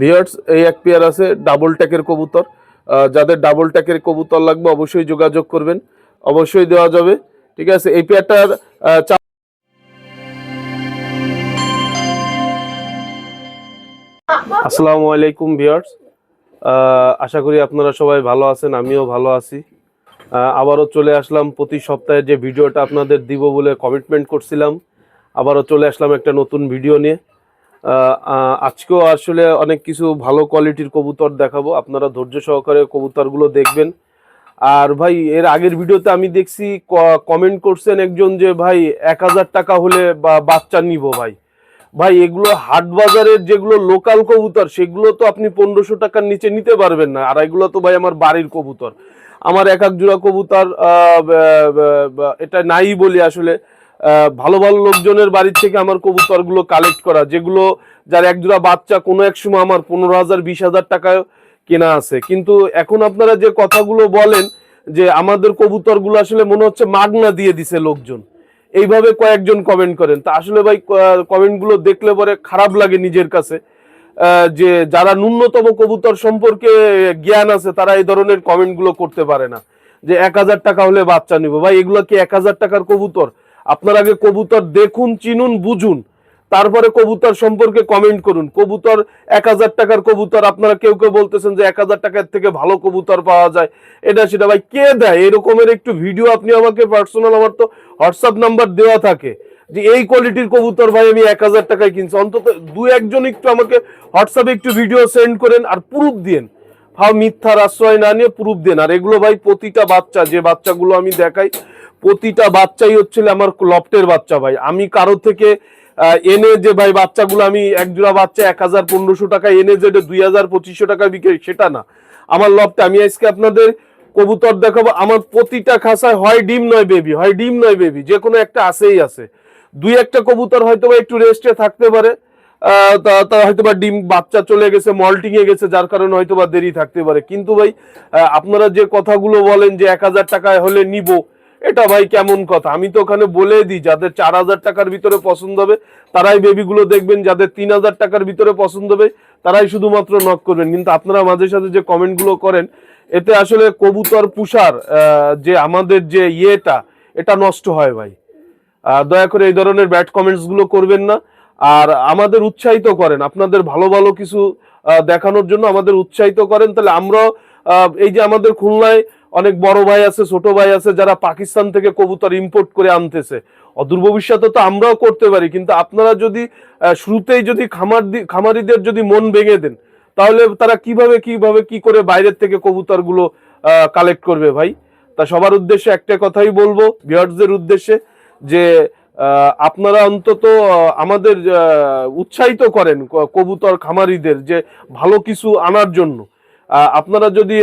Viewers এই এক pair আছে ডাবল ট্যাকের কবুতর। যাদের ডাবল ট্যাকের কবুতর লাগবে অবশ্যই যোগাযোগ করবেন। অবশ্যই দেওয়া যাবে। ঠিক আছে, এই পেয়ারটার আসসালামু আলাইকুম ভিউয়ার্স আশা করি আপনারা সবাই ভালো আছেন, আমিও ভালো আছি। আবারও চলে আসলাম প্রতি সপ্তাহে যে ভিডিওটা আপনাদের দিব বলে কমিটমেন্ট করছিলাম। আবারও চলে আসলাম একটা নতুন ভিডিও নিয়ে। আজকেও আসলে অনেক কিছু ভালো কোয়ালিটির কবুতর দেখাবো। আপনারা ধৈর্য সহকারে কবুতরগুলো দেখবেন। আর ভাই, এর আগের ভিডিওতে আমি দেখছি কমেন্ট করছেন একজন যে, ভাই, এক হাজার টাকা হলে বা, বাচ্চা নিব ভাই। ভাই, এগুলো হাট বাজারের যেগুলো লোকাল কবুতর, সেগুলো তো আপনি পনেরোশো টাকার নিচে নিতে পারবেন না। আর এগুলো তো ভাই আমার বাড়ির কবুতর। আমার এক এক জোড়া কবুতর এটা নাই বলি আসলে। ভালো ভালো লোকজনের বাড়ির থেকে আমার কবুতরগুলো কালেক্ট করা, যেগুলো যার এক জোড়া বাচ্চা, কোনো এক সময় আমার পনেরো হাজার, বিশ হাজার টাকায় কেনা আছে। কিন্তু এখন আপনারা যে কথাগুলো বলেন, যে আমাদের কবুতরগুলো আসলে মনে হচ্ছে মাগনা দিয়ে দিছে লোকজন। এইভাবে কয়েকজন কমেন্ট করেন। তা আসলে ভাই কমেন্টগুলো দেখলে পরে খারাপ লাগে নিজের কাছে। যে যারা ন্যূনতম কবুতর সম্পর্কে জ্ঞান আছে, তারা এই ধরনের কমেন্টগুলো করতে পারে না। যে এক হাজার টাকা হলে বাচ্চা নিব। ভাই, এগুলো কি এক হাজার টাকার কবুতর? আপনার আগে কবুতর দেখুন, চিনুন, বুঝুন। তারপরে কবুতর সম্পর্কে কমেন্ট করুন। কবুতর এক হাজার টাকার কবুতর, আপনারা কেউ কেউ বলতেছেন যে এক হাজার টাকার থেকে ভালো কবুতর পাওয়া যায়। এটা সেটা ভাই, কে দেয়? এরকমের একটু ভিডিও আপনি আমাকে পার্সোনাল আমার তো হোয়াটসঅ্যাপ নাম্বার দেওয়া থাকে। যে এই কোয়ালিটির কবুতর ভাই আমি এক হাজার টাকায় কিনছি। অন্তত দু একজন একটু আমাকে হোয়াটসঅ্যাপে একটু ভিডিও সেন্ড করেন আর প্রুফ দিন ভাও মিথ্যার আশ্রয় না নিয়ে প্রুফ দেন। আর এগুলো ভাই প্রতিটা বাচ্চা, যে বাচ্চাগুলো আমি দেখাই প্রতিটা বাচ্চাই হচ্ছিল আমার লফটের বাচ্চা ভাই। আমি কারও থেকে এনে যে ভাই, বাচ্চাগুলো আমি এক জোড়া বাচ্চা এক হাজার পনেরোশো টাকা এনে যেটা দুই হাজার পঁচিশশো টাকা বিক্রি সেটা না। আমার লফটে, আমি আজকে আপনাদের কবুতর দেখাবো, আমার প্রতিটা খাসায় হয় ডিম নয় বেবি হয় ডিম নয় বেবি যে কোনো একটা আসেই আছে। দুই একটা কবুতর হয়তো বা একটু রেস্টে থাকতে পারে তা- তা হয়তো বা ডিম বাচ্চা চলে গেছে মল্টিং এ গেছে, যার কারণে হয়তো বা দেরি থাকতে পারে। কিন্তু ভাই আপনারা যে কথাগুলো বলেন যে এক হাজার টাকায় হলে নিব এটা ভাই কেমন কথা? আমি তো ওখানে বলে দিই, যাদের চার হাজার টাকার ভিতরে পছন্দ হবে, তারাই বেবিগুলো দেখবেন, যাদের তিন হাজার টাকার ভিতরে পছন্দ হবে, তারাই শুধুমাত্র নক করবেন। কিন্তু আপনারা মাঝে সাথে যে কমেন্টগুলো করেন, এতে আসলে কবুতর পুষার যে আমাদের যে ইয়েটা, এটা নষ্ট হয় ভাই। দয়া করে এই ধরনের ব্যাড কমেন্টসগুলো করবেন না। আর আমাদের উৎসাহিত করেন, আপনাদের ভালো ভালো কিছু দেখানোর জন্য আমাদের উৎসাহিত করেন। তাহলে আমরা এই যে আমাদের খুলনায় অনেক বড় ভাই আছে, ছোট ভাই আছে যারা পাকিস্তান থেকে কবুতর ইম্পোর্ট করে আনতেছে। অদূর ভবিষ্যতে তো আমরাও করতে পারি, কিন্তু আপনারা যদি শুরুতেই যদি খামার খামারিদের যদি মন ভেঙে দেন, তাহলে তারা কীভাবে কীভাবে, কি করে বাইরের থেকে কবুতরগুলো কালেক্ট করবে ভাই? তা সবার উদ্দেশ্যে একটা কথাই বলব ভিউয়ার্সদের উদ্দেশ্যে, যে আপনারা অন্তত আমাদের উৎসাহিত করেন কবুতর খামারিদের যে ভালো কিছু আনার জন্য। আপনারা যদি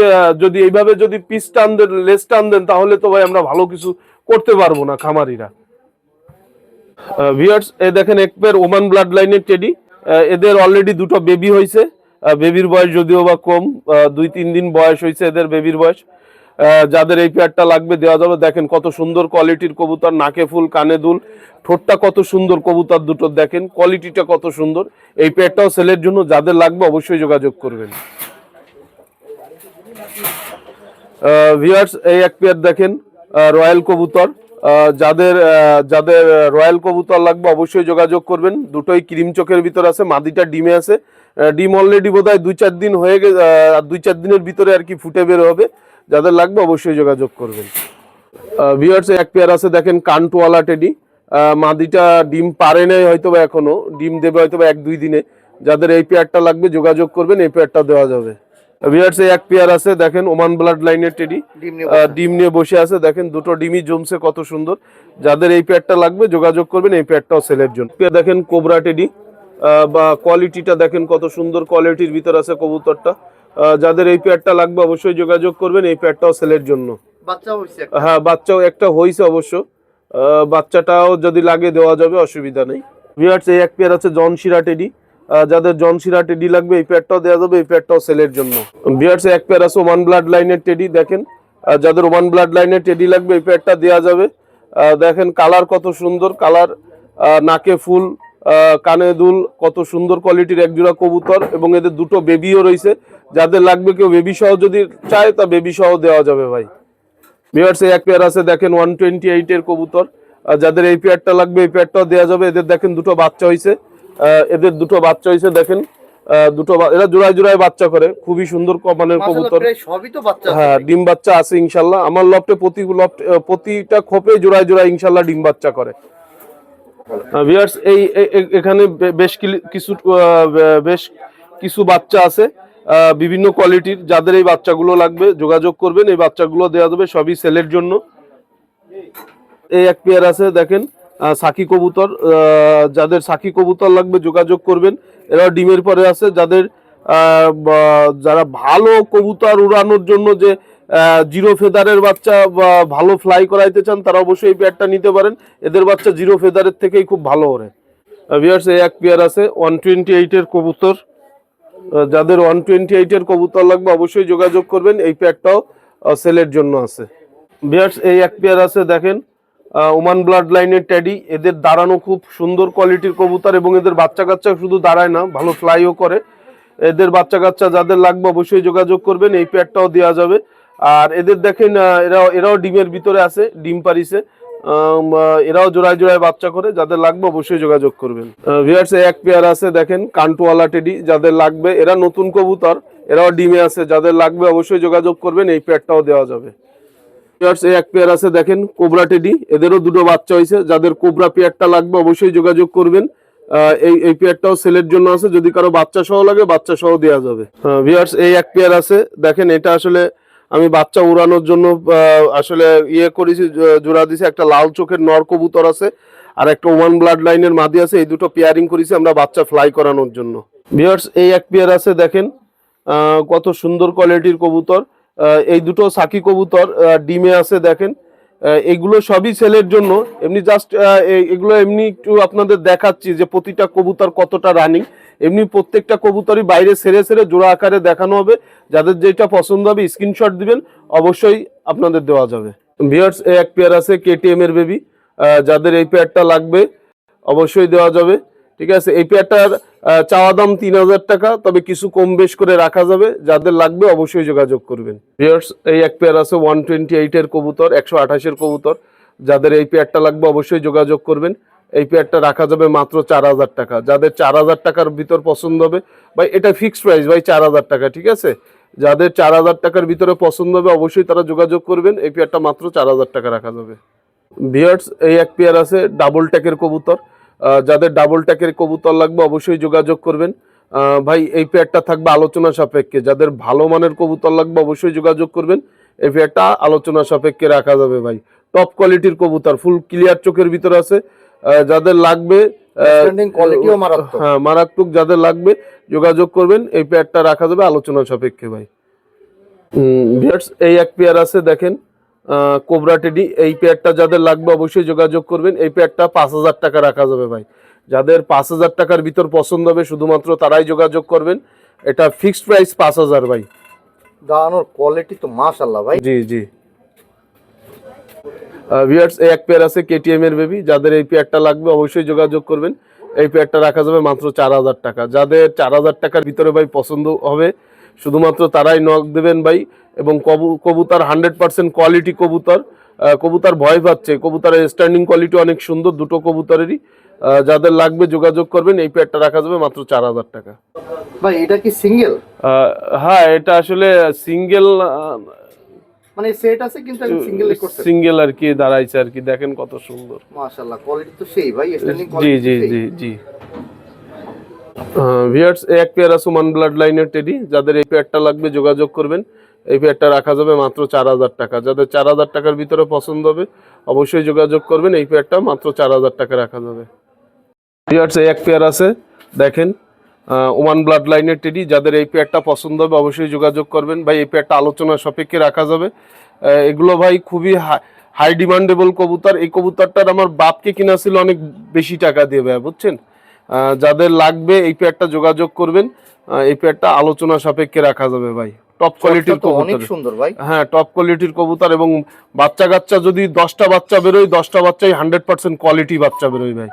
যদি এইভাবে যদি পিস টান দেন লেস টান দেন, তাহলে তো ভাই আমরা ভালো কিছু করতে পারব না খামারিরা। ভিউয়ার্স এ দেখেন এক পেয়ার ওমান ব্লাড লাইনের টেডি এদের অলরেডি দুটো বেবি হয়েছে বেবির বয়স যদিও বা কম দুই তিন দিন বয়স হয়েছে এদের বেবির বয়স। যাদের এই পেয়ারটা লাগবে, দেওয়া যাবে। দেখেন কত সুন্দর কোয়ালিটির কবুতর, নাকে ফুল, কানে দুল। ঠোঁটটা কত সুন্দর কবুতর দুটো, দেখেন। কোয়ালিটিটা কত সুন্দর। এই পেয়ারটাও সেলের জন্য যাদের লাগবে অবশ্যই যোগাযোগ করবেন। ভিউয়ার্স এই এক পেয়ার দেখেন রয়্যাল কবুতর যাদের যাদের রয়্যাল কবুতর লাগবে, অবশ্যই যোগাযোগ করবেন। দুটোই ক্রিম চোখের ভিতর আছে, মাদিটা ডিমে আছে। ডিম অলরেডি বোধ হয় দুই চার দিন হয়ে গেছে দুই চার দিনের ভিতরে আর কি ফুটে বের হবে। যাদের লাগবে, অবশ্যই যোগাযোগ করবেন। ভিউয়ার্স এক পেয়ার আছে, দেখেন কান্টওয়ালা টেডি। মাদিটা ডিম পারে নাই হয়তো বা এখনও, ডিম দেবে হয়তো বা এক দুই দিনে। যাদের এই পেয়ারটা লাগবে, যোগাযোগ করবেন, এই পেয়ারটা দেওয়া যাবে। ভিউয়ার্স এক পেয়ার আছে দেখেন ওমান ব্লাড লাইনের টেডি। ডিম নিয়ে বসে আছে। দেখেন দুটো ডিমই জমছে কত সুন্দর। যাদের এই পেয়ারটা লাগবে যোগাযোগ করবেন এই পেয়ারটাও সেলের জন্য। দেখেন কোবরা টেডি বা কোয়ালিটিটা দেখেন কত সুন্দর কোয়ালিটির ভিতর আছে কবুতরটা। যাদের এই পেয়ারটা লাগবে অবশ্যই যোগাযোগ করবেন এই পেয়ারটাও সেলের জন্য। হ্যাঁ বাচ্চাও একটা হয়েছে অবশ্য। বাচ্চাটাও যদি লাগে দেওয়া যাবে অসুবিধা নেই। ভিউয়ার্স এই এক পেয়ার আছে জন যাদের জন শিরা টেডি লাগবে, এই প্যাডটাও দেওয়া যাবে, এই প্যাডটাও সেলের জন্য। ভিউয়ার্স এক প্যার আছে ওয়ান ব্লাড লাইনের টেডি দেখেন। যাদের ওয়ান ব্লাড লাইনের টেডি লাগবে, এই প্যাডটা দেওয়া যাবে। দেখেন কালার কত সুন্দর, কালার নাকে ফুল কানে দুল, কত সুন্দর কোয়ালিটির এক জোড়া কবুতর, এবং এদের দুটো বেবিও রয়েছে। যাদের লাগবে কেউ বেবি সহ যদি চায়, তা বেবি সহ দেওয়া যাবে ভাই। এই এক পেয়ার আছে, দেখেন ওয়ান টোয়েন্টি এইটের কবুতর যাদের এই পেয়ারটা লাগবে, এই পেয়ারটাও দেওয়া যাবে। এদের দেখেন দুটো বাচ্চা হয়েছে এদের দুটো বাচ্চা হয়েছে দেখেন। দুটো এরা জোড়ায় জোড়ায় বাচ্চা করে খুবই সুন্দর ক- মানের মাশাআল্লাহ, কবুতর। সবই তো বাচ্চা আছে হ্যাঁ ডিম বাচ্চা আছে ইনশাল্লাহ আমার লফটে প্রতি লফট প্রতিটা খোপে জোড়ায় জোড়ায় ইনশাল্লাহ ডিম বাচ্চা করে। ভিউয়ার্স এই এখানে বেশ কিছু বেশ কিছু বাচ্চা আছে। বিভিন্ন কোয়ালিটির যাদের এই বাচ্চাগুলো লাগবে যোগাযোগ করবেন এই বাচ্চাগুলো দেওয়া যাবে সবই সেলের জন্য। এই এক পেয়ার আছে দেখেন। সাকি কবুতর যাদের সাকি কবুতর লাগবে যোগাযোগ করবেন। এরা ডিমের পরে আছে। যাদের যারা ভালো কবুতর উড়ানোর জন্য যে জিরো ফেদারের বাচ্চা ভালো ফ্লাই করাইতে চান, তারা অবশ্যই এই পেয়ারটা নিতে পারেন। এদের বাচ্চা জিরো ফেদারের থেকেই খুব ভালো ওরে ভিয়ার্স এই এক পেয়ার আছে ওয়ান টোয়েন্টি এইটের কবুতর। যাদের ওয়ান টোয়েন্টি এইটের কবুতর লাগবে, অবশ্যই যোগাযোগ করবেন। এই পেয়ারটাও সেলের জন্য আছে। বিয়ার্স এই এক পেয়ার আছে, দেখেন। ওমান ব্লাড লাইনের ট্যাডি এদের দাঁড়ানো খুব সুন্দর কোয়ালিটির কবুতর এবং এদের বাচ্চা কাচ্চা শুধু দাঁড়ায় না ভালো ফ্লাইও করে। এদের বাচ্চা কাচ্চা যাদের লাগবে অবশ্যই যোগাযোগ করবেন এই প্যাডটাও দেওয়া যাবে। আর এদের দেখেন এরাও এরাও ডিমের ভিতরে আছে ডিম আহ, এরাও জোড়ায় জোড়ায় বাচ্চা করে যাদের লাগবে অবশ্যই যোগাযোগ করবেন। ভিয়ার্স এক পেয়ার আছে দেখেন কান্টুয়ালা টেডি যাদের লাগবে এরা নতুন কবুতর এরাও ডিমে আছে যাদের লাগবে অবশ্যই যোগাযোগ করবেন এই প্যাডটাও দেওয়া যাবে। এক পেয়ার আছে, দেখেন কোবরা টেডি এদেরও দুটো বাচ্চা হয়েছে যাদের কোবরা পেয়ারটা লাগবে, অবশ্যই যোগাযোগ করবেন। এই এই পেয়ারটাও সেলের জন্য আছে, যদি কারও বাচ্চা সহ লাগে বাচ্চা সহ দেওয়া যাবে ভিউয়ার্স এই এক পেয়ার আছে, দেখেন, এটা আসলে আমি বাচ্চা উড়ানোর জন্য আসলে ইয়ে করেছি জোড়া দিছি, একটা লাল চোখের নর কবুতর আছে, আর একটা ওয়ান ব্লাড লাইনের মাদি আছে, এই দুটো পেয়ারিং করেছি আমরা বাচ্চা ফ্লাই করানোর জন্য। ভিউয়ার্স এই এক পেয়ার আছে, দেখেন কত সুন্দর কোয়ালিটির কবুতর। এই দুটো সাকি কবুতর ডিমে আছে দেখেন। এগুলো সবই সেলের জন্য। এমনি জাস্ট এগুলো এমনি একটু আপনাদের দেখাচ্ছি যে প্রতিটা কবুতর কতটা রানিং এমনি প্রত্যেকটা কবুতরই বাইরে সেরে সেরে জোড়া আকারে দেখানো হবে। যাদের যেটা পছন্দ হবে স্ক্রিনশট দিবেন। অবশ্যই আপনাদের দেওয়া যাবে। ভিয়ার্স এক পেয়ার আছে কেটিএম এর বেবি যাদের এই পেয়ারটা লাগবে, অবশ্যই দেওয়া যাবে। ঠিক আছে? এই পেয়ারটার চাওয়া দাম তিন হাজার টাকা, তবে কিছু কম বেশ করে রাখা যাবে। যাদের লাগবে অবশ্যই যোগাযোগ করবেন। ভিউয়ার্স এই এক পেয়ার আছে ওয়ান টোয়েন্টি এইটের কবুতর, একশো আঠাশের কবুতর। যাদের এই পেয়ারটা লাগবে অবশ্যই যোগাযোগ করবেন। এই পেয়ারটা রাখা যাবে মাত্র চার হাজার টাকা। যাদের চার হাজার টাকার ভিতর পছন্দ হবে, ভাই, এটা ফিক্সড প্রাইস ভাই, চার হাজার টাকা, ঠিক আছে? যাদের চার হাজার টাকার ভিতরে পছন্দ হবে, অবশ্যই তারা যোগাযোগ করবেন। এই পেয়ারটা মাত্র চার হাজার টাকা রাখা যাবে। ভিয়ার্স এই এক পেয়ার আছে ডাবল ট্যাকের কবুতর। যাদের ডাবল ট্যাকের কবুতর লাগবে অবশ্যই যোগাযোগ করবেন। ভাই এই পেয়ারটা থাকবে আলোচনা সাপেক্ষে। যাদের ভালো মানের কবুতর লাগবে অবশ্যই যোগাযোগ করবেন। এই পেয়ারটা আলোচনা সাপেক্ষে রাখা যাবে ভাই। টপ কোয়ালিটির কবুতর ফুল ক্লিয়ার চোখের ভিতরে আছে। যাদের লাগবে। হ্যাঁ মারাত্মক। যাদের লাগবে যোগাযোগ করবেন। এই পেয়ারটা রাখা যাবে আলোচনা সাপেক্ষে ভাই। এই এক পেয়ার আছে দেখেন। কোবরা টেডি এই পেয়ারটা যাদের লাগবে অবশ্যই যোগাযোগ করবেন। এই পেয়ারটা পাঁচ হাজার টাকা রাখা যাবে ভাই। যাদের পাঁচ হাজার টাকার ভিতর পছন্দ হবে শুধুমাত্র তারাই যোগাযোগ করবেন। এটা ফিক্সড প্রাইস পাঁচ হাজার ভাই। দাঁড়ানোর কোয়ালিটি তো মাশাআল্লাহ ভাই। জি জি। ভিউয়ার্স এই এক পেয়ার আছে কেটিএম এর বেবি যাদের এই পেয়ারটা লাগবে অবশ্যই যোগাযোগ করবেন। এই পেয়ারটা রাখা যাবে মাত্র চার হাজার টাকা। যাদের চার হাজার টাকার ভিতরে ভাই পছন্দ হবে শুধুমাত্র তারাই নক দেবেন ভাই এবং কবু- কবুতর হান্ড্রেড পার্সেন্ট কোয়ালিটি কবুতর কবুতার ভয় পাচ্ছে। কবুতরের স্ট্যান্ডিং কোয়ালিটি অনেক সুন্দর দুটো কবুতরেরই। যাদের লাগবে যোগাযোগ করবেন এই পেয়ারটা রাখা যাবে মাত্র চার হাজার টাকা। ভাই এটা কি সিঙ্গেল হ্যাঁ এটা আসলে সিঙ্গেল মানে সেট আছে কিন্তু আমি সিঙ্গেল আর কি দাঁড়াইছে আর কি দেখেন কত সুন্দর। মাশাআল্লাহ কোয়ালিটি তো সেই ভাই স্ট্যান্ডিং জি জি জি জি। ভিয়ার্স এক পেয়ার আছে ওয়ান ব্লাড লাইনের টেডি যাদের এই পেয়ারটা লাগবে, যোগাযোগ করবেন। এই পেয়ারটা রাখা যাবে মাত্র চার হাজার টাকা। যাদের চার হাজার টাকার ভিতরে পছন্দ হবে, অবশ্যই যোগাযোগ করবেন। এই পেয়ারটা মাত্র চার হাজার টাকা রাখা যাবে। ভিয়ার্স এক পেয়ার আছে। দেখেন ওয়ান ব্লাড লাইনের টেডি যাদের এই পেয়ারটা পছন্দ হবে, অবশ্যই যোগাযোগ করবেন। ভাই, এই পেয়ারটা আলোচনা সাপেক্ষে রাখা যাবে। এগুলো ভাই খুবই হাই ডিমান্ডেবল কবুতর। এই কবুতরটার আমার বাপকে কিনা ছিল অনেক বেশি টাকা দিয়ে ভাই, বুঝছেন? যাদের লাগবে এই পেয়ারটা যোগাযোগ করবেন। এই পেয়ারটা আলোচনা সাপেক্ষে রাখা যাবে ভাই। টপ কোয়ালিটির কবুতর সুন্দর ভাই। হ্যাঁ টপ কোয়ালিটির কবুতর এবং বাচ্চা কাচ্চা যদি দশটা বাচ্চা বেরোয় দশটা বাচ্চাই হান্ড্রেড পার্সেন্ট কোয়ালিটি বাচ্চা বেরোয় ভাই।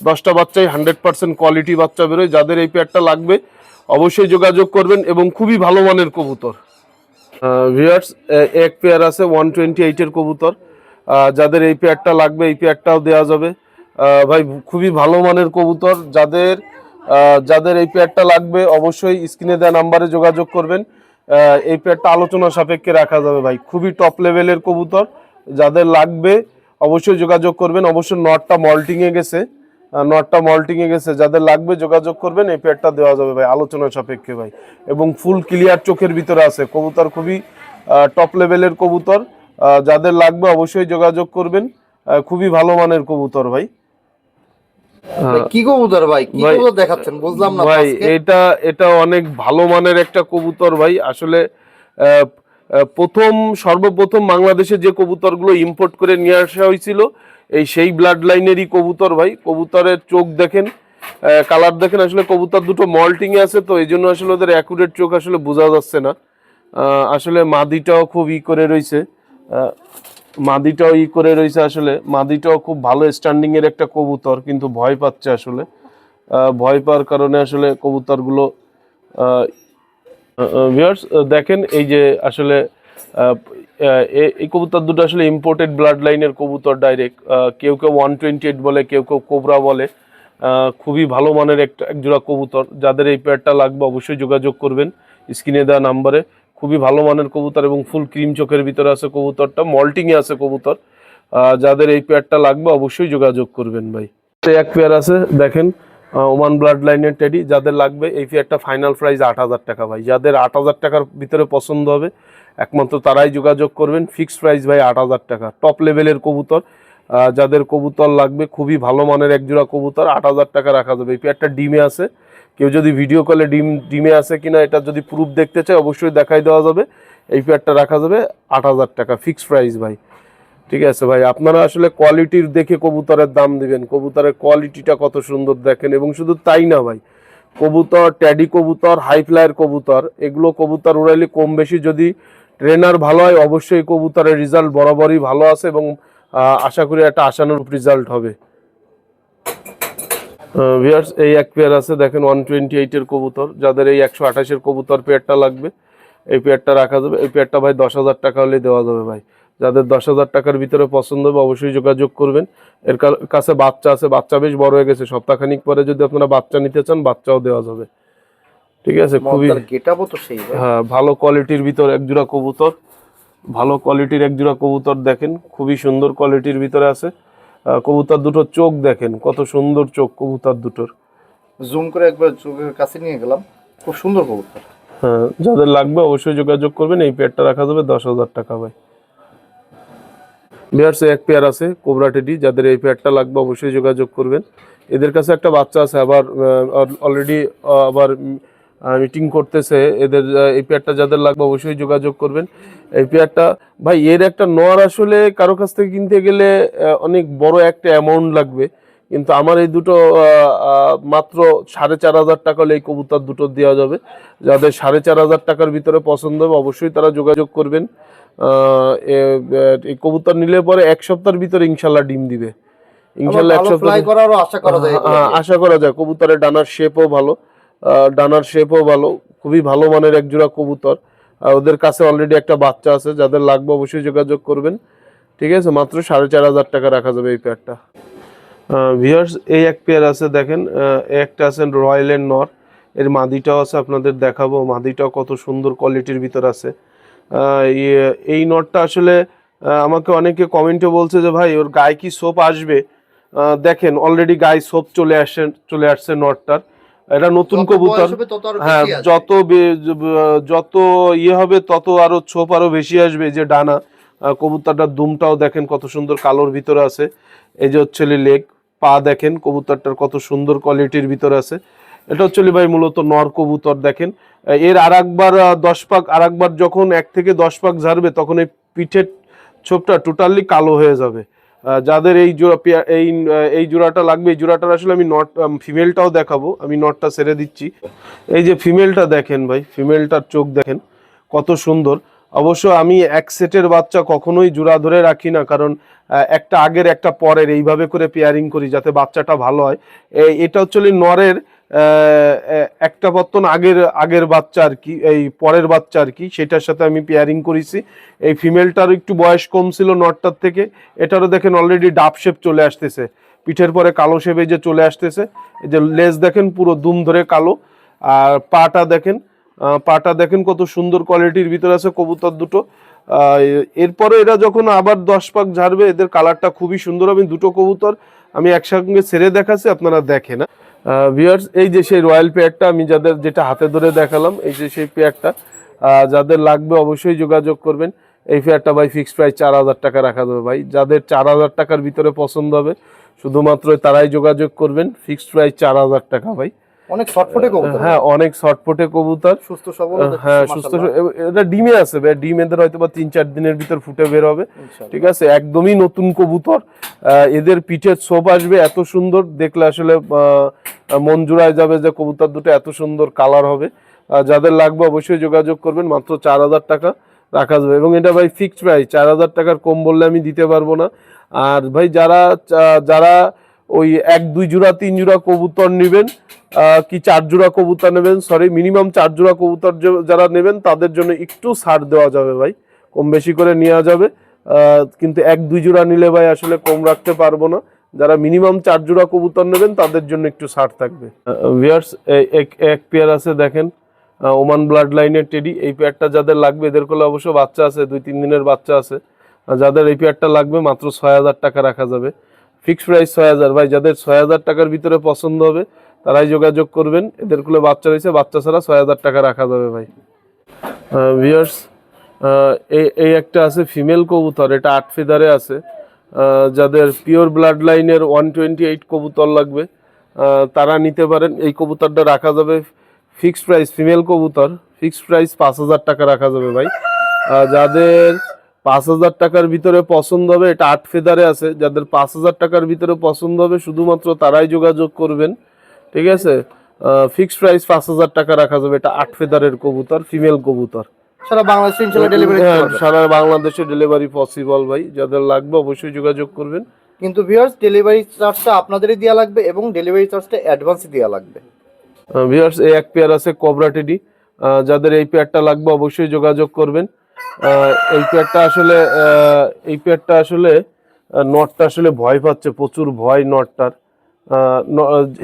দশটা বাচ্চাই হান্ড্রেড পার্সেন্ট কোয়ালিটি বাচ্চা বেরোয়। যাদের এই পেয়ারটা লাগবে অবশ্যই যোগাযোগ করবেন এবং খুবই ভালো মানের কবুতর। ভিউয়ার্স এক পেয়ার আছে ওয়ান টোয়েন্টি এইটের কবুতর। যাদের এই পেয়ারটা লাগবে এই পেয়ারটাও দেওয়া যাবে। ভাই খুবই ভালো মানের কবুতর। যাদের যাদের এই পেয়ারটা লাগবে অবশ্যই স্ক্রিনে দেওয়া নাম্বারে যোগাযোগ করবেন। এই পেয়ারটা আলোচনা সাপেক্ষে রাখা যাবে ভাই। খুবই টপ লেভেলের কবুতর। যাদের লাগবে অবশ্যই যোগাযোগ করবেন। অবশ্যই নটটা মল্টিংয়ে গেছে। নটটা মল্টিংয়ে গেছে। যাদের লাগবে যোগাযোগ করবেন। এই পেয়ারটা দেওয়া যাবে ভাই আলোচনা সাপেক্ষে ভাই। এবং ফুল ক্লিয়ার চোখের ভিতরে আছে। কবুতর খুবই টপ লেভেলের কবুতর। যাদের লাগবে অবশ্যই যোগাযোগ করবেন। খুবই ভালো মানের কবুতর ভাই, কি কবুতর ভাই? কি কবুতর দেখাচ্ছেন? বুঝলাম না ভাই এটা এটা অনেক ভালো মানের একটা কবুতর ভাই। আসলে প্রথম সর্বপ্রথম বাংলাদেশে যে কবুতরগুলো ইম্পোর্ট করে নিয়ে আসা হয়েছিল এই সেই ব্লাড লাইনেরই কবুতর ভাই। কবুতরের চোখ দেখেন কালার দেখেন আসলে কবুতর দুটো মল্টিং আছে তো এই জন্য আসলে ওদের অ্যাকুরেট চোখ আসলে বোঝা যাচ্ছে না। আহ, আসলে মাদিটাও খুব ই করে রয়েছে। মাদিটাও ই করে রয়েছে আসলে। মাদিটাও খুব ভালো স্ট্যান্ডিং এর একটা কবুতর, কিন্তু ভয় পাচ্ছে আসলে। ভয় পাওয়ার কারণে আসলে কবুতরগুলো ভিউয়ার্স দেখেন এই যে আসলে এই কবুতর দুটো আসলে ইম্পোর্টেড ব্লাড লাইনের কবুতর ডাইরেক্ট কেউ কেউ ওয়ান টোয়েন্টি এইট বলে, কেউ কেউ কোবরা বলে। খুবই ভালো মানের একটা, একজোড়া কবুতর। যাদের এই পেয়ারটা লাগবে অবশ্যই যোগাযোগ করবেন, স্ক্রিনে দেওয়া নাম্বারে খুবই ভালো মানের কবুতর এবং ফুল ক্রিম চোখের ভিতরে আছে কবুতরটা মল্টিংয়ে আছে কবুতর। যাদের এই পেয়ারটা লাগবে অবশ্যই যোগাযোগ করবেন ভাই। এক পেয়ার আছে, দেখেন ওমান ব্লাড লাইনের টেডি যাদের লাগবে এই পেয়ারটা ফাইনাল প্রাইস আট হাজার টাকা ভাই। যাদের আট হাজার টাকার ভিতরে পছন্দ হবে, একমাত্র তারাই যোগাযোগ করবেন। ফিক্সড প্রাইস ভাই আট হাজার টাকা। টপ লেভেলের কবুতর যাদের কবুতর লাগবে, খুবই ভালো মানের একজোড়া কবুতর, আট হাজার টাকা রাখা যাবে। এই পেয়ারটা ডিমে আছে। কেউ যদি ভিডিও কলে ডিম, ডিমে আছে কিনা এটা যদি প্রুফ দেখতে চায়, অবশ্যই দেখাই দেওয়া যাবে। এই পেয়ারটা রাখা যাবে আট হাজার টাকা ফিক্সড প্রাইস ভাই। ঠিক আছে ভাই, আপনারা আসলে কোয়ালিটির দেখে কবুতরের দাম দিবেন। কবুতরের কোয়ালিটিটা কত সুন্দর দেখেন, এবং শুধু তাই না ভাই, কবুতর, ট্যাডি কবুতর হাই ফ্লায়ার কবুতর, এগুলো কবুতর উড়াইলে কম বেশি যদি ট্রেনার ভালো হয়, অবশ্যই কবুতরের রেজাল্ট বরাবরই ভালো আছে, এবং আশা করি একটা আশানুরূপ রেজাল্ট হবে। ভিয়ার্স এই এক পেয়ার আছে দেখেন ওয়ান টোয়েন্টি এইটের কবুতর। যাদের এই একশো আঠাশের কবুতর পেয়ারটা লাগবে এই পেয়ারটা রাখা যাবে। এই পেয়ারটা ভাই দশ হাজার টাকা হলে দেওয়া যাবে ভাই। যাদের দশ হাজার টাকার ভিতরে পছন্দ হবে অবশ্যই যোগাযোগ করবেন। এর কাছে বাচ্চা আছে বাচ্চা বেশ বড় হয়ে গেছে। সপ্তাহখানিক পরে যদি আপনারা বাচ্চা নিতে চান বাচ্চাও দেওয়া যাবে। ঠিক আছে? খুবই। হ্যাঁ ভালো কোয়ালিটির ভিতর একজোড়া কবুতর। ভালো কোয়ালিটির এক জোড়া কবুতর দেখেন খুবই সুন্দর কোয়ালিটির ভিতরে আছে। কবুতর দুটোর চোখ দেখেন কত সুন্দর চোখ কবুতর দুটোর। জুম করে একবার চোখের কাছে নিয়ে গেলাম খুব সুন্দর কবুতর। হ্যাঁ যাদের লাগবে অবশ্যই যোগাযোগ করবেন এই পেয়ারটা রাখা যাবে দশ হাজার টাকা ভাই। বিহার্সে এক পেয়ার আছে কোবরা টেডি যাদের এই পেয়ারটা লাগবে অবশ্যই যোগাযোগ করবেন। এদের কাছে একটা বাচ্চা আছে আবার অলরেডি আবার মিটিং করতেছে এদের এই পেয়ারটা যাদের লাগবে অবশ্যই যোগাযোগ করবেন। এই পেয়ারটা ভাই এর একটা নর আসলে কারও কাছ থেকে কিনতে গেলে অনেক বড় একটা অ্যামাউন্ট লাগবে। কিন্তু আমার এই দুটো মাত্র সাড়ে চার হাজার টাকা হলে এই কবুতর দুটো দেওয়া যাবে। যাদের সাড়ে চার হাজার টাকার ভিতরে পছন্দ হবে অবশ্যই তারা যোগাযোগ করবেন। এই কবুতর নিলে পরে এক সপ্তাহের ভিতরে ইনশাল্লাহ ডিম দিবে। ইনশাল্লাহ এক সপ্তাহ আশা করা যায় এগুলো হ্যাঁ। আশা করা যায় কবুতরের ডানার শেপও ভালো। ডানার শেপও ভালো, খুবই ভালো মানের একজোড়া কবুতর। আর ওদের কাছে অলরেডি একটা বাচ্চা আছে, যাদের লাগবে অবশ্যই যোগাযোগ করবেন। ঠিক আছে, মাত্র সাড়ে চার হাজার টাকা রাখা যাবে এই পেয়ারটা ভিউয়ার্স এই এক পেয়ার আছে, দেখেন একটা আছেন রয়্যাল এন্ড নর। এর মাদিটাও আছে, আপনাদের দেখাবো। মাদিটাও কত সুন্দর কোয়ালিটির ভিতর আছে। ইয়ে- এই নটটা আসলে আমাকে অনেকে কমেন্টে বলছে যে, ভাই, ওর গায়ে কি সোপ আসবে? দেখেন অলরেডি গায়ে সোপ চলে আসছে চলে আসছে নটটার এটা নতুন কবুতর। হ্যাঁ যত যত ইয়ে হবে তত আরও ছোপ আরও বেশি আসবে। যে ডানা কবুতরটার দুমটাও দেখেন কত সুন্দর কালোর ভিতরে আছে। এই যে হচ্ছে লেগ পা দেখেন কবুতরটার কত সুন্দর কোয়ালিটির ভিতরে আছে। এটা হচ্ছে ভাই মূলত নর কবুতর দেখেন। এর আর একবার দশ পাক আর একবার যখন এক থেকে দশ পাক ঝাড়বে তখন এই পিঠের ছোপটা টোটালি কালো হয়ে যাবে। যাদের এই জোড়া পেয়া- এই এই জোড়াটা লাগবে, এই জোড়াটার আসলে আমি নট ফিমেলটাও দেখাবো, আমি নটটা সেরে দিচ্ছি। এই যে ফিমেলটা দেখেন ভাই ফিমেলটার চোখ দেখেন, কত সুন্দর। অবশ্য আমি এক সেটের বাচ্চা কখনোই জোড়া ধরে রাখি না, কারণ একটা আগের, একটা পরের, এইভাবে করে পেয়ারিং করি যাতে বাচ্চাটা ভালো হয়। এটা হচ্ছে নরের একটা বর্তন আগের আগের বাচ্চা আর কি, এই পরের বাচ্চা আর কি, সেটার সাথে আমি পেয়ারিং করেছি। এই ফিমেলটারও একটু বয়স কম ছিল নটটার থেকে, এটারও দেখেন অলরেডি ডাব শেপ চলে আসতেছে। পিঠের পরে কালো শেপে যে চলে আসতেছে, এই যে লেজ দেখেন পুরো দুম ধরে কালো, আর পাটা দেখেন পাটা দেখেন কত সুন্দর কোয়ালিটির ভিতরে আছে কবুতর দুটো। এরপরে এরা যখন আবার দশ পাক ঝাড়বে, এদের কালারটা খুবই সুন্দর। আমি দুটো কবুতর আমি একসঙ্গে ছেড়ে দেখাচ্ছি, আপনারা দেখেন। ভিউয়ার্স এই যে সেই রয়্যাল পেয়ারটা আমি যাদের যেটা হাতে ধরে দেখালাম, এই যে সেই পেয়ারটা যাদের লাগবে অবশ্যই যোগাযোগ করবেন। এই পেয়ারটা ভাই ফিক্সড প্রাইস চার হাজার টাকা রাখা যাবে ভাই। যাদের চার হাজার টাকার ভিতরে পছন্দ হবে, শুধুমাত্র তারাই যোগাযোগ করবেন। ফিক্সড প্রাইস চার হাজার টাকা ভাই। অনেক ছটফটে কবুতর। হ্যাঁ অনেক শর্টফুটে কবুতর। সুস্থ সবল হ্যাঁ সুস্থ এটা ডিমে আছে ভাই ডিম এদের হয়তো বা তিন চার দিনের ভিতর ফুটে বের হবে। ঠিক আছে একদমই নতুন কবুতর। এদের পিঠের ছোপ আসবে এত সুন্দর। দেখলে আসলে মন জুড়ায় যাবে যে কবুতর দুটো এত সুন্দর কালার হবে। যাদের লাগবে অবশ্যই যোগাযোগ করবেন মাত্র চার হাজার টাকা রাখা যাবে। এবং এটা ভাই ফিক্সড প্রাইস চার হাজার টাকার কম বললে আমি দিতে পারব না। আর ভাই যারা যারা ওই এক, দুই জোড়া, তিন জোড়া কবুতর নেবেন। কি চার জোড়া কবুতর নেবেন? সরি মিনিমাম চার জোড়া কবুতর যারা নেবেন, তাদের জন্য একটু ছাড় দেওয়া যাবে ভাই। কম বেশি করে নেওয়া যাবে। কিন্তু এক, দুই জোড়া নিলে ভাই আসলে কম রাখতে পারব না। যারা মিনিমাম চার জোড়া কবুতর নেবেন, তাদের জন্য একটু ছাড় থাকবে। ভিয়ার্স এক এক পেয়ার আছে, দেখেন। ওমান ব্লাড লাইনের টেডি এই পেয়ারটা যাদের লাগবে, এদের কোলে অবশ্য বাচ্চা আছে, দুই, তিন দিনের বাচ্চা আছে। যাদের এই পেয়ারটা লাগবে, মাত্র ছয় হাজার টাকা রাখা যাবে। ফিক্সড প্রাইস ছয় হাজার। ভাই, যাদের ছয় হাজার টাকার ভিতরে পছন্দ হবে, তারাই যোগাযোগ করবেন। এদের কোলে বাচ্চা রয়েছে, বাচ্চা ছাড়া ছয় হাজার টাকা রাখা যাবে, ভাই। ভিউয়ার্স এই এই একটা আছে ফিমেল কবুতর, এটা আট ফেদারে আছে। যাদের পিওর ব্লাড লাইনের ওয়ান টোয়েন্টি এইট কবুতর লাগবে তারা নিতে পারেন। এই কবুতরটা রাখা যাবে ফিক্সড প্রাইস ফিমেল কবুতর। ফিক্সড প্রাইস পাঁচ হাজার টাকা রাখা যাবে, ভাই। যাদের পাঁচ হাজার টাকার ভিতরে পছন্দ হবে এটা আট ফেদারে আছে যাদের পাঁচ হাজার টাকার ভিতরে পছন্দ হবে শুধুমাত্র তারাই যোগাযোগ করবেন ঠিক আছে? ফিক্সড প্রাইস পাঁচ হাজার টাকা রাখা যাবে এটা আট ফেদারের কবুতর ফিমেল কবুতর। সারা বাংলাদেশে ইনশাআল্লাহ ডেলিভারি হ্যাঁ, সারা বাংলাদেশে ডেলিভারি পসিবল ভাই যাদের লাগবে অবশ্যই যোগাযোগ করবেন। কিন্তু ভিউয়ার্স ডেলিভারি চার্জটা আপনাদেরই দেওয়া লাগবে এবং ডেলিভারি চার্জটা অ্যাডভান্সই দেওয়া লাগবে। ভিউয়ার্স এই এক পেয়ার আছে কবরা টেডি যাদের এই পেয়ারটা লাগবে অবশ্যই যোগাযোগ করবেন। এই পেয়ারটা আসলে এই পেয়ারটা আসলে নটটা আসলে ভয় পাচ্ছে, প্রচুর ভয় নটটার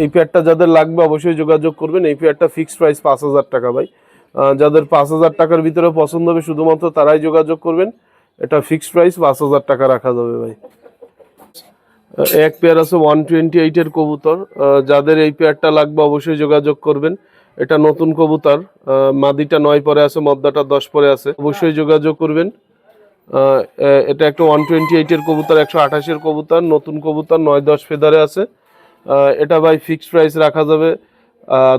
এই পেয়ারটা যাদের লাগবে অবশ্যই যোগাযোগ করবেন। এই পেয়ারটা ফিক্সড প্রাইস পাঁচ হাজার টাকা ভাই। যাদের পাঁচ হাজার টাকার ভিতরে পছন্দ হবে, শুধুমাত্র তারাই যোগাযোগ করবেন। এটা ফিক্সড প্রাইস পাঁচ হাজার টাকা রাখা যাবে ভাই। এক পেয়ার আছে ওয়ান টোয়েন্টি এইটের কবুতর। যাদের এই পেয়ারটা লাগবে অবশ্যই যোগাযোগ করবেন। এটা নতুন কবুতর মাদিটা নয় পরে আছে মদ্দাটা দশ পরে আছে। অবশ্যই যোগাযোগ করবেন। এটা একটা ওয়ান টোয়েন্টি এইটের কবুতর একশো আঠাশের কবুতর নতুন কবুতর নয় দশ ফেদারে আছে। এটা ভাই ফিক্সড প্রাইস রাখা যাবে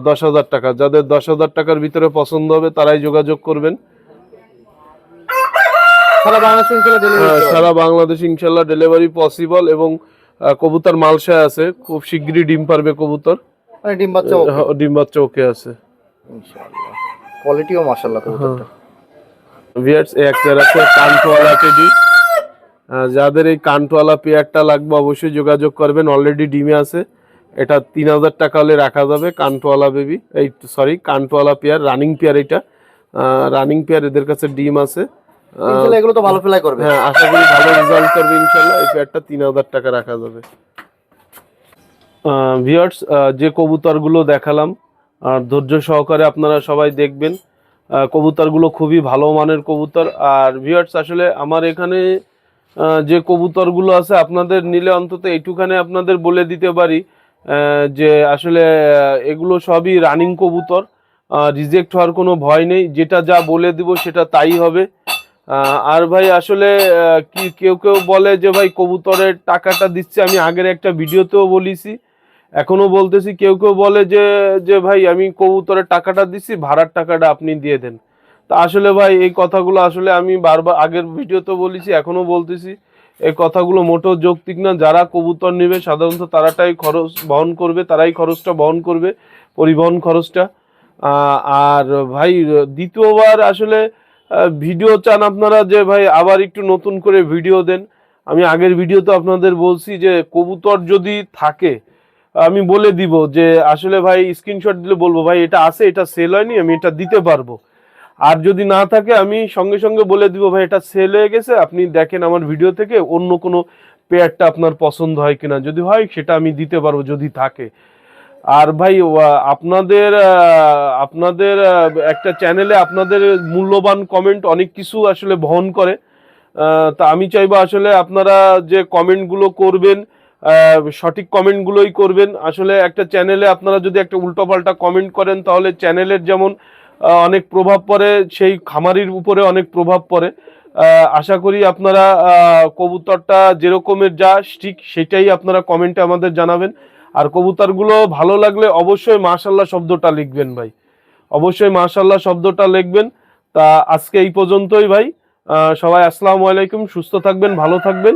দশ হাজার টাকা। যাদের দশ হাজার টাকার ভিতরে পছন্দ হবে তারাই যোগাযোগ করবেন। সারা বাংলাদেশে ইনশাল্লাহ ডেলিভারি পসিবল এবং কবুতর মালসায় আছে। খুব শিগগিরই ডিম পারবে কবুতর। মানে ডিম বাচ্চা ডিম বাচ্চা ওকে আছে। ইনশাআল্লাহ। কোয়ালিটিও মাশাআল্লাহ কবুতরটা। ভিয়ার্স এই একটা আছে কানটোয়ালা টেডি যাদের এই কানটোয়ালা পেয়ারটা লাগবে অবশ্যই যোগাযোগ করবেন। অলরেডি ডিমে আছে। এটা তিন হাজার টাকা হলে রাখা যাবে কানটোয়ালা বেবি এই সরি কানটোয়ালা পেয়ার রানিং পেয়ার এটা। রানিং পেয়ার এদের কাছে ডিম আছে। এগুলো তো ভালো ফ্লাই করবে। হ্যাঁ আশা করি ভালো রেজাল্ট করবে ইনশাল্লাহ এই পেয়ারটা তিন হাজার টাকা রাখা যাবে। ভিউয়ার্স যে কবুতরগুলো দেখালাম, আর ধৈর্য সহকারে আপনারা সবাই দেখবেন। কবুতরগুলো খুবই ভালো মানের কবুতর। আর ভিউয়ার্স আসলে আমার এখানে যে কবুতরগুলো আছে, আপনাদের নিলে অন্তত এইটুখানে আপনাদের বলে দিতে পারি যে আসলে এগুলো সবই রানিং কবুতর। রিজেক্ট হওয়ার কোনো ভয় নেই। যেটা যা বলে দিব, সেটা তাই হবে। আর ভাই, আসলে কি কেউ কেউ বলে যে, ভাই, কবুতরের টাকাটা দিচ্ছে, আমি আগের একটা ভিডিওতেও বলেছি। এখনও বলতেছি, কেউ কেউ বলে যে যে ভাই আমি কবুতরের টাকাটা দিচ্ছি ভাড়ার টাকাটা আপনি দিয়ে দেন। তা আসলে ভাই, এই কথাগুলো আসলে আমি বারবার আগের ভিডিওতে বলেছি, এখনও বলতেছি, এই কথাগুলো মোটেও যৌক্তিক না। যারা কবুতর নেবে, সাধারণত তারাটাই খরচ বহন করবে, তারাই খরচটা বহন করবে, পরিবহন খরচটা। আর ভাই, দ্বিতীয়বার আসলে ভিডিও চান আপনারা যে, ভাই, আবার একটু নতুন করে ভিডিও দেন। আমি আগের ভিডিওতে আপনাদের বলছি যে, কবুতর যদি থাকে আমি বলে দিব যে, আসলে ভাই স্ক্রিনশট দিলে বলব, ভাই, এটা আছে, এটা সেল হয়নি, আমি এটা দিতে পারব। আর যদি না থাকে, আমি সঙ্গে সঙ্গে বলে দিব, ভাই, এটা সেল হয়ে গেছে, আপনি দেখেন আমার ভিডিও থেকে অন্য কোনো পেয়ারটা আপনার পছন্দ হয় কিনা। যদি হয়, সেটা আমি দিতে পারব, যদি থাকে। আর ভাই আপনাদের আপনাদের একটা চ্যানেলে আপনাদের মূল্যবান কমেন্ট অনেক কিছু আসলে বহন করে। তা আমি চাইব আসলে আপনারা যে কমেন্টগুলো করবেন সঠিক কমেন্টগুলোই করবেন। আসলে একটা চ্যানেলে আপনারা যদি একটা উল্টোপাল্টা কমেন্ট করেন, তাহলে চ্যানেলের যেমন অনেক প্রভাব পড়ে, সেই খামারির উপরে অনেক প্রভাব পড়ে। আশা করি আপনারা কবুতরটা যেরকমের যা, ঠিক সেটাই আপনারা কমেন্টে আমাদের জানাবেন। আর কবুতরগুলো ভালো লাগলে অবশ্যই মাশাল্লাহ শব্দটা লিখবেন ভাই। অবশ্যই মাশাল্লাহ শব্দটা লিখবেন। তা আজকে এই পর্যন্তই ভাই। সবাই আসসালামু আলাইকুম, সুস্থ থাকবেন, ভালো থাকবেন।